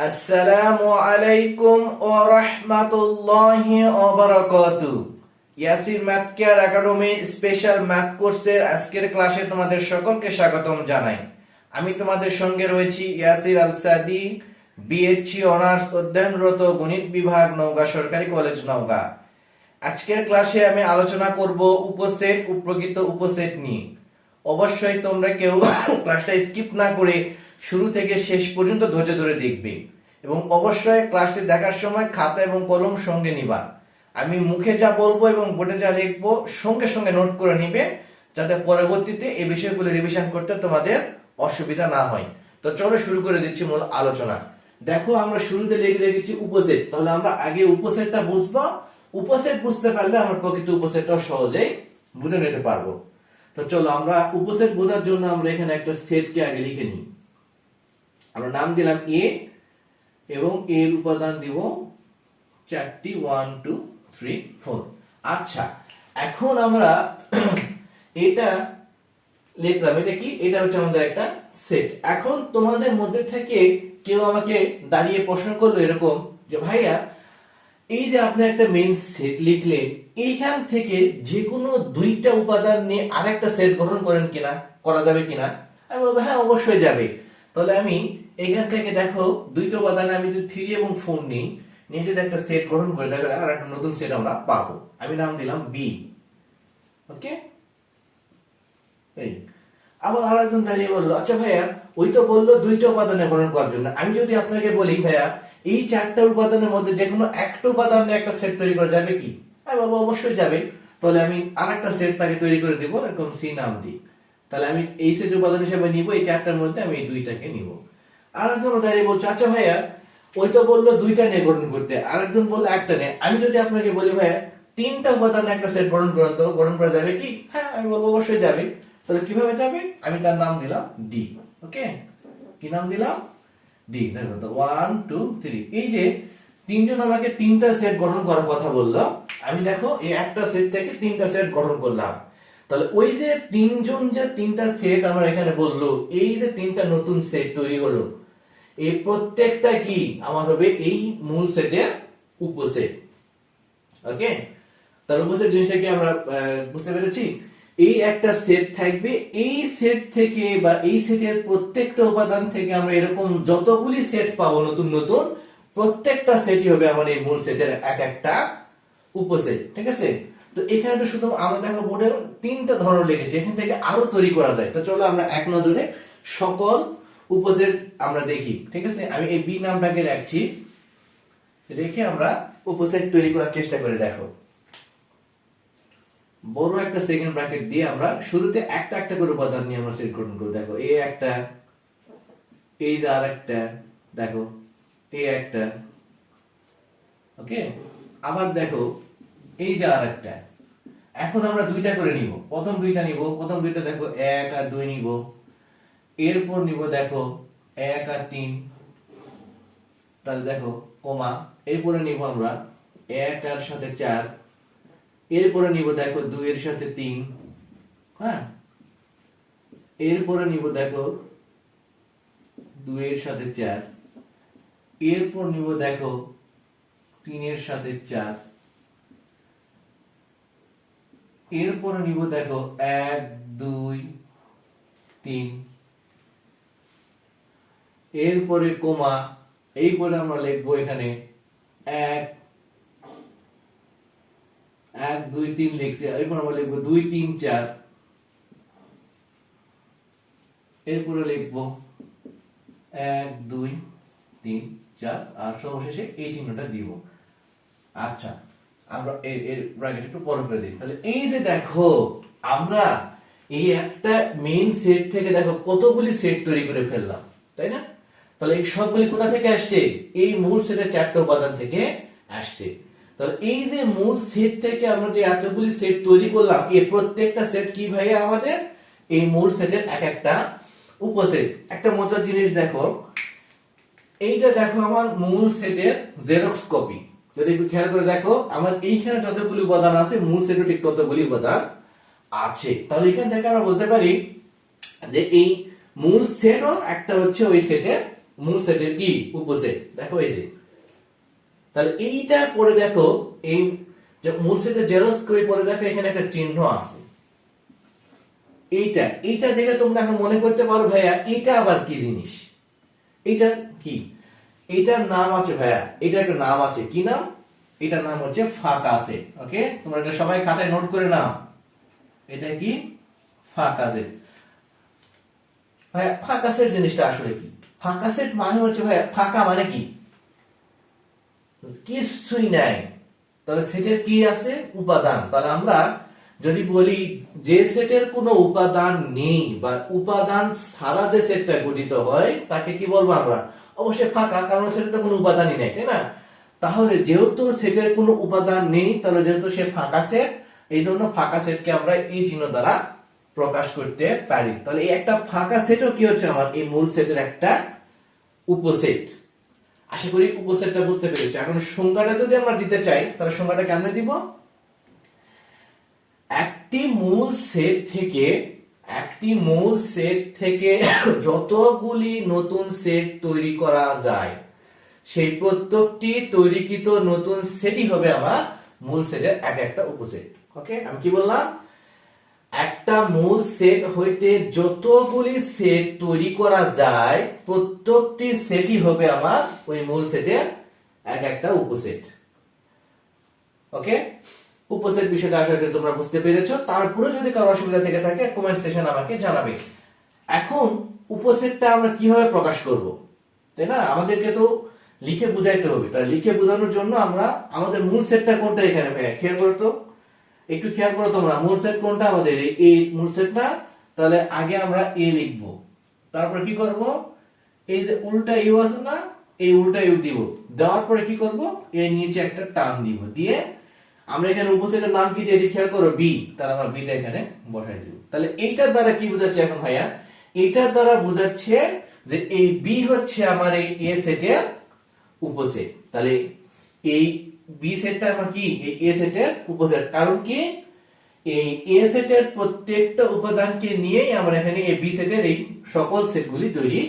আসসালামু আলাইকুম ও রহমাতুল্লাহি ওবারাকাতু ইয়াসির ম্যাথ কেয়ার একাডেমির স্পেশাল ম্যাথ কোর্সের আজকের ক্লাসে তোমাদের সকলকে স্বাগতম জানাই। আমি তোমাদের সঙ্গে রয়েছি ইয়াসির আল সাদি বিএসসি অনার্স অধ্যয়নরত গণিত বিভাগ, নওগাঁ সরকারি কলেজ, নওগাঁ। আজকের ক্লাসে আমি আলোচনা করব উপসেট, উপকৃত উপসেট নিয়ে। অবশ্যই তোমরা কেউ ক্লাসটা স্কিপ না করে শুরু থেকে শেষ পর্যন্ত ধৈর্য ধরে দেখবে। এবং অবশ্যই ক্লাসটি দেখার সময় খাতা এবং কলম সঙ্গে নিবা। আমি মুখে যা বলব এবং বোর্ডে যা লিখব সঙ্গে সঙ্গে নোট করে নিবে, যাতে পরবর্তীতে এই বিষয়গুলো রিভিশন করতে তোমাদের অসুবিধা না হয়। তো চলো শুরু করে দিচ্ছি মূল আলোচনা। দেখো, আমরা শুরুতে লিখে রেখেছি উপসেট। তাহলে আমরা আগে উপসেটটা বুঝব। উপসেট বুঝতে পারলে আমরা প্রকৃত উপসেটটাও সহজেই বুঝে নিতে পারব। তো চলো, আমরা উপসেট বোঝার জন্য আমরা এখানে একটা সেটকে আগে লিখে নিই। আমরা নাম দিলাম এ এবং এর উপাদান দিব চারটি ওয়ান টু থ্রি ফোর আচ্ছা এখন আমরা এটা লিখলাম, এটা কি? এটা হচ্ছে আমাদের একটা সেট এখন তোমাদের মধ্যে থেকে কেউ আমাকে দাঁড়িয়ে প্রশ্ন করল এরকম যে, ভাইয়া, এই যে আপনি একটা মেন সেট লিখলেন, এইখান থেকে যে কোনো দুইটা উপাদান নিয়ে আরেকটা সেট গঠন করেন কিনা, করা যাবে কিনা? আমি বলব হ্যাঁ অবশ্যই যাবে। তাহলে আমি এখান থেকে দেখো দুইটা উপাদান আমি যদি থ্রি এবং ফোর নিই, নিয়ে যদি একটা সেট গঠন করে, দেখো আর একটা নতুন সেট আমরা পাবো। আমি নাম দিলাম বি ওকে আবার আর একজন দাঁড়িয়ে বলল আচ্ছা ভাইয়া, ওই তো বলল দুইটা উপাদানে গঠন করার জন্য। আমি যদি আপনাকে বলি, ভাইয়া, এই চারটা উপাদানের মধ্যে যে কোনো একটা উপাদান একটা সেট তৈরি করা যাবে কি? আমি বলব, অবশ্যই যাবে। তাহলে আমি আরেকটা সেট তাকে তৈরি করে দিব, এরকম সি নাম দিই তাহলে আমি এই সেট উপাদান হিসেবে নিব, এই চারটার মধ্যে আমি এই দুইটাকে নিব। আরেকজন দাঁড়িয়ে বলছে আচ্ছা ভাইয়া, ওই তো বলল দুইটা নিয়ে গঠন করতে, আরেকজন বলল একটা নিয়ে। আমি যদি আপনাকে বলি, ভাইয়া, তিনটা উপাদান একটা সেট গঠন করেন তো, গঠন করা যাবে কি? হ্যাঁ আমি বলব অবশ্যই যাবে। তাহলে কীভাবে যাবে? আমি তার নাম দিলাম ডি ওকে? কি নাম দিলাম ডি দেখো তো ওয়ান টু থ্রি এই যে তিনজন আমাকে তিনটা সেট গঠন করার কথা বলল, আমি দেখো এই একটা সেট থেকে তিনটা সেট গঠন করলাম। তাহলে ওই যে তিনজন যে তিনটা সেট আমার এখানে বলল, এই যে তিনটা নতুন সেট তৈরি হলো, এই প্রত্যেকটা কি আমার হবে এই মূল সেটের উপসেট ওকে তার উপসেট জিনিসটা কি আমরা বুঝতে পেরেছি? এই একটা সেট থাকবে, এই সেট থেকে বা এই সেটের প্রত্যেকটা উপাদান থেকে আমরা এরকম যতগুলি সেট পাবো নতুন নতুন, প্রত্যেকটা সেটই হবে আমার এই মূল সেটের এক একটা উপসেট ঠিক আছে? তো এখানে তো শুধু আমরা দেখো বোর্ডে তিনটা ধরনের লিখেছি এখান থেকে আরও তৈরি করা যায়। তো চলো আমরা এক নজরে সকল উপসেট আমরা দেখি, ঠিক আছে? আমি এই বি নামটাকে রাখছি। রেখে আমরা উপসেট তৈরি করার চেষ্টা করে দেখো। বড় একটা সেকেন্ড ব্র্যাকেট দিয়ে আমরা শুরুতে একটা একটা করে উপাদান নিয়ে আমরা সেট গঠন করব। দেখো এই একটা, এই যে আর একটা, দেখো এই একটা ওকে আবার দেখো, এই যে আর একটা। এখন আমরা দুইটা করে নিব। প্রথম দুইটা নিব, প্রথম দুইটা দেখো এক আর দুই নিব। এরপর নিব দেখো এক আর তিন। তাহলে দেখো কমা, এরপরে নিব আমরা এক আর সাথে চার। এরপরে নিব দেখো দুই এর সাথে তিন। হ্যাঁ? এরপরে নিব দেখো দুই এর সাথে চার। এরপর নিব দেখো তিনের সাথে চার। এরপরে নিব, দেখো, এক, দুই, তিন। এরপরে কোমা এই পরে আমরা লিখব এখানে এক এক, দুই, তিন লিখছি এরপর আমরা লিখব দুই, তিন, চার। এরপরে লিখব এক, দুই, তিন, চার, আর সর্বশেষে এই চিহ্নটা দিব। আচ্ছা আমরা এর ব্র্যাকেট একটু বড় করে দিই। তাহলে এই যে দেখো, আমরা এই একটা মেইন সেট থেকে দেখো কতগুলি সেট তৈরি করে ফেললাম, তাই না? তাহলে এই সবগুলি কোথা থেকে আসছে? এই মূল সেটের চারটা উপাদান থেকে আসছে। তাহলে এই যে মূল সেট থেকে আমরা যে এতগুলি সেট তৈরি করলাম, এই প্রত্যেকটা সেট কি ভাই আমাদের? এই মূল সেটের এক একটা উপসেট। একটা মজার জিনিস দেখো, এইটা দেখো আমার মূল সেটের জেরক্স কপি যদি একটু খেয়াল করে দেখো, আমার এইখানে যতগুলি উপাদান আছে, মূল সেটে ঠিক ততগুলি উপাদান আছে। তাহলে এখান থেকে আমরা বলতে পারি যে এই মূল সেটও একটা হচ্ছে ওই সেটের, মূল সেটের কি? উপসেট। দেখো এই যে। তাহলে এইটার পরে দেখো, এই যে মূল সেটের জেরক্স কপি পরে দেখো, এখানে একটা চিহ্ন আছে। এইটা এইটা দেখে তোমরা এখন মনে করতে পারো, ভাইয়া এটা আবার কি জিনিস? এটা কি? এটার নাম আছে ভাইয়া, এটার একটা নাম আছে। কি নাম? এটার নাম হচ্ছে ফাঁকা সেট ওকে? তোমরা এটা সবাই খাতায় নোট করে নাও। এটা কি? ফাঁকা ভাইয়া ফাঁকা সেট জিনিসটা আসলে কি? ফাঁকা সেট মানে হচ্ছে ভাইয়া, ফাঁকা মানে কি? কিছুই নাই। তাহলে সেটের কি আছে? উপাদান। তাহলে আমরা যদি বলি, যে সেটের কোনো উপাদান নেই বা উপাদান ছাড়া যে সেটটা গঠিত হয়, তাকে কি বলব আমরা? অবশ্যই ফাঁকা, কারণ সেটাতে কোনো উপাদানই নেই, তাই না? তাহলে যেহেতু সেটের কোনো উপাদান নেই, তাহলে যেহেতু সে ফাঁকা সেট, এই জন্য ফাঁকা সেটকে আমরা এই চিহ্ন দ্বারা প্রকাশ করতে পারি। তাহলে এই একটা ফাঁকা সেটও কি হচ্ছে আমার? এই মূল সেটের একটা উপসেট। আশা করি উপসেটটা বুঝতে পেরেছি। এখন সংজ্ঞাটা যদি আমরা দিতে চাই, তাহলে সংজ্ঞাটা কেমনে দিব? একটি মূল সেট থেকে, একটি মূল সেট থেকে যতগুলি নতুন সেট তৈরি করা যায়, সেই প্রত্যেকটি তৈরিকৃত নতুন সেটই হবে আমার মূল সেটের এক একটা উপসেট। ওকে আমি কি বললাম? একটা মূল সেট হইতে যতগুলি সেট তৈরি করা যায়, প্রত্যেকটি সেটই হবে আমার ওই মূল সেটের এক একটা উপসেট। ওকে উপসেট বিষয়টা আশা করি তোমরা বুঝতে পেরেছ। তারপরে যদি কারও অসুবিধা থেকে থাকে কমেন্ট সেশন আমাকে জানাবে। এখন উপসেটটা আমরা কীভাবে প্রকাশ করব? তাই না? আমাদেরকে তো লিখে বুঝাইতে হবে। তাই লিখে বোঝানোর জন্য আমরা আমাদের মূল সেটটা কোনটা এখানে ভাইয়া? খেয়াল করো তো। একটু খেয়াল করো তোমরা। মূল সেট কোনটা? আমাদের এই মূল সেট না? তাহলে আগে আমরা এ লিখব। তারপর কি করব? এই যে উল্টা ইউ আছে না, এই উল্টা ইউ দিব। দেওয়ার পরে কি করব? এর নিচে একটা টান দিব। দিয়ে আমরা এখানে উপসেটের নাম কি এটি খেয়াল করো? বি তাহলে আমরা বিটা এখানে বসাই দিব। তাহলে এইটার দ্বারা কি বোঝাচ্ছে এখন ভাইয়া? এইটার দ্বারা বোঝাচ্ছে যে এই বি হচ্ছে আমার এই এ সেটের উপসেট। তাহলে এই বি সেটটা আমার কি? এই এ সেটের উপসেট। কারণ কি? এই এ সেটের প্রত্যেকটা উপাদানকে নিয়েই আমরা এখানে এই বি সেটের এই সকল সেটগুলি তৈরি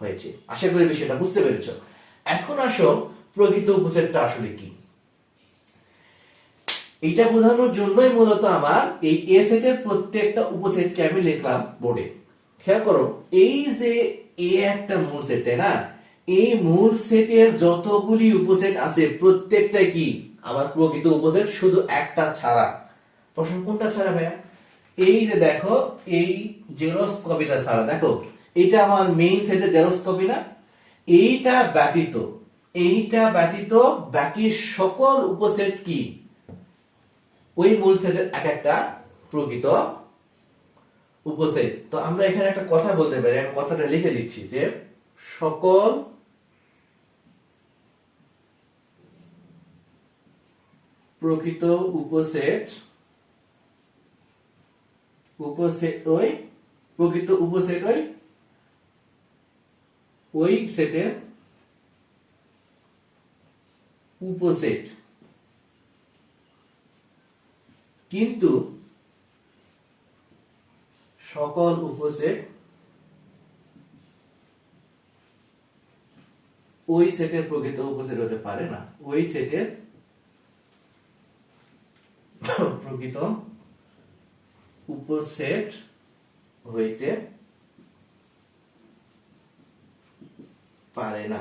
হয়েছে। আশা করি বিষয়টা বুঝতে পেরেছ। এখন আসো প্রকৃত উপসেটটা আসলে কি? এইটা বোঝানোর জন্যই মূলত আমার এই এ সেটের প্রত্যেকটা উপসেটকে আমি লিখলাম বোর্ডে খেয়াল করো, এই যে এ একটা মূল সেট তাই না? এই মূল সেটের যতগুলি উপসেট আছে প্রত্যেকটা কি? আমার প্রকৃত উপসেট শুধু একটা ছাড়া। প্রশ্ন কোনটা ছাড়া ভাইয়া? এই যে দেখো, এই জেরক্স কপিটা ছাড়া, দেখো। এটা আমার মেইন সেটের জেরক্স কপি না? এইটা ব্যতীত এইটা ব্যতীত বাকি সকল উপসেট কি? ওই মূল সেটের এক একটা প্রকৃত উপসেট। তো আমরা এখানে একটা কথা বলতে পারি, আমি কথাটা লিখে দিচ্ছি যে সকল প্রকৃত উপসেট উপসেট ওই, প্রকৃত উপসেট ওই ওই সেটের উপসেট। কিন্তু সকল উপসেট ওই সেটের প্রকৃত উপসেট হতে পারে না। ওই সেটের প্রকৃত উপসেট হইতে পারে না।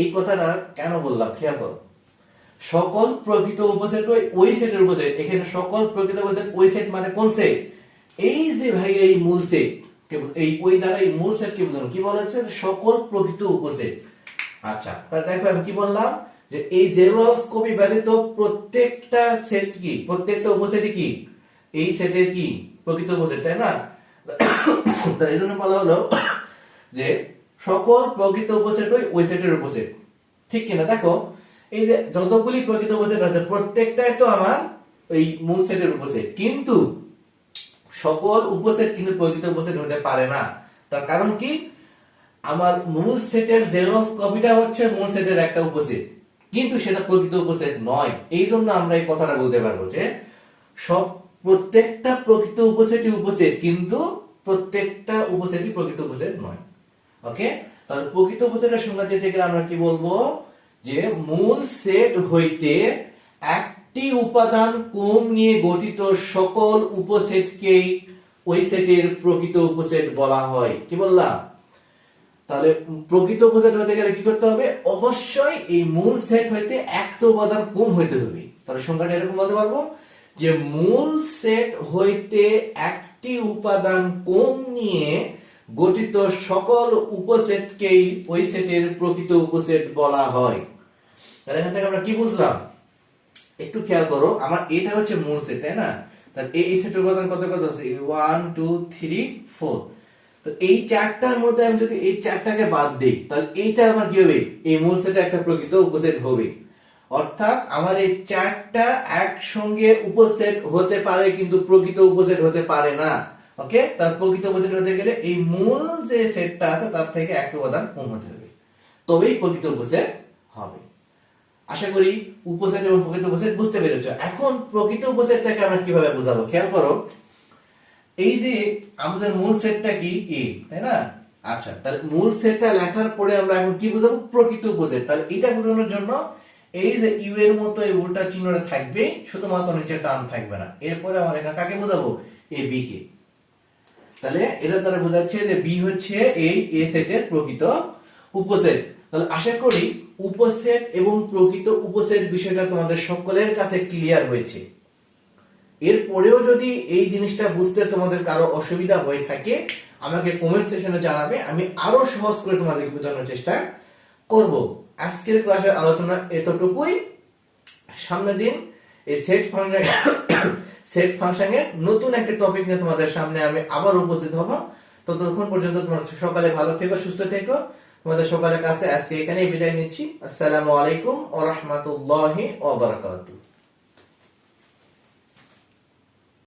এই কথাটা কেন বললাম? খেয়াল করো। সকল প্রকৃত উপসেট ওই সেটের উপসেট। এখানে সকল প্রকৃত উপসেট ওই সেট মানে কোন সেট? এই যে ভাই, এই মূল সেট এই ওই দ্বারা এই মূল সেট কি বোঝানো। কি বলা সকল প্রকৃত উপসেট। আচ্ছা তাহলে দেখো আমি কি বললাম? যে এই জেরক্স কপি ব্যতীত প্রত্যেকটা সেট কি? প্রত্যেকটা উপসেট কি? এই সেটের কি? প্রকৃত উপসেট, তাই না? তাই জন্য বলা হলো যে সকল প্রকৃত উপসেট ওই ওই সেটের উপসেট। ঠিক কিনা? দেখো এই যে যতগুলি প্রকৃত উপসেট আছে প্রত্যেকটাই তো আমার ওই মূল সেটের উপসেট কিন্তু সকল উপসেট কিন্তু প্রকৃত উপসেট হতে পারে না। তার কারণ কি? আমার মূল সেটের জেরক্স কপিটা হচ্ছে মূল সেটের একটা উপসেট কিন্তু সেটা প্রকৃত উপসেট নয়। এই জন্য আমরা এই কথাটা বলতে পারব যে, সব প্রত্যেকটা প্রকৃত উপসেটই উপসেট কিন্তু প্রত্যেকটা উপসেটই প্রকৃত উপসেট নয়। ওকে তাহলে প্রকৃত উপসেটের সংজ্ঞা গেলে আমরা কি বলব? যে মূল সেট হইতে একটি উপাদান কম নিয়ে গঠিত সকল উপসেটকেই ওই সেটের প্রকৃত উপসেট বলা হয়। কি বললাম? তাহলে প্রকৃত উপসেট হতে গেলে কি করতে হবে? অবশ্যই এই মূল সেট হইতে একটা উপাদান কম হইতে হবে। তাহলে সংখ্যাটা এরকম বলতে পারব? যে মূল সেট হইতে একটি উপাদান কম নিয়ে গঠিত সকল উপসেটকেই ওই সেটের প্রকৃত উপসেট বলা হয়। তাহলে এখান থেকে আমরা কি বুঝলাম? একটু খেয়াল করো, আমার এটা হচ্ছে মূল সেট তাই না? তাহলে এই সেটের উপাদান কত কত আছে? ওয়ান টু থ্রি ফোর তো এই চারটার মধ্যে আমি যদি এই চারটাকে বাদ দিই, তাহলে এইটা আমার কি হবে? এই মূল সেটে একটা প্রকৃত উপসেট হবে। অর্থাৎ আমার এই চারটা একসঙ্গে উপসেট হতে পারে, কিন্তু প্রকৃত উপসেট হতে পারে না। ওকে? তার প্রকৃত উপসেট হতে গেলে এই মূল যে সেটটা আছে, তার থেকে একটা উপাদান কম হতে হবে। তবেই প্রকৃত উপসেট হবে। আশা করি উপসেট এবং প্রকৃত উপসেট বুঝতে পেরেছ। এখন প্রকৃত উপসেটটাকে আমরা কীভাবে বোঝাবো? খেয়াল করো, এই যে আমাদের মূল সেটটা কি? এ তাই না? আচ্ছা তাহলে মূল সেটটা লেখার পরে আমরা এখন কি বুঝাবো? প্রকৃত উপসেট। তাহলে এটা বোঝানোর জন্য এই যে ইউ এর মতো এই উল্টা চিহ্নটা থাকবে, শুধুমাত্র নিচে টান থাকবে না। এরপরে আমরা এখানে কাকে বোঝাবো? এ বি কে তাহলে এটা দ্বারা বোঝাচ্ছে যে বি হচ্ছে এই এ সেটের প্রকৃত উপসেট। তাহলে আশা করি উপসেট এবং প্রকৃত উপসেট বিষয়টা তোমাদের সকলের কাছে ক্লিয়ার হয়েছে। এরপরেও যদি এই জিনিসটা বুঝতে তোমাদের কারও অসুবিধা হয়ে থাকে, আমাকে কমেন্ট সেশনে জানাবে, আমি আরও সহজ করে তোমাদেরকে বোঝানোর চেষ্টা করব। আজকের ক্লাসের আলোচনা এতটুকুই। সামনের দিন এই সেট ফাংশন সেট ফাংশনের নতুন একটা টপিক নিয়ে তোমাদের সামনে আমি আবার উপস্থিত হব। ততক্ষণ পর্যন্ত তোমরা সকালে ভালো থেকো, সুস্থ থেকো। তোমাদের সকালের কাছে আজকে এখানেই বিদায় নিচ্ছি। আসসালামু আলাইকুম ওয়া বারাকাতুহু।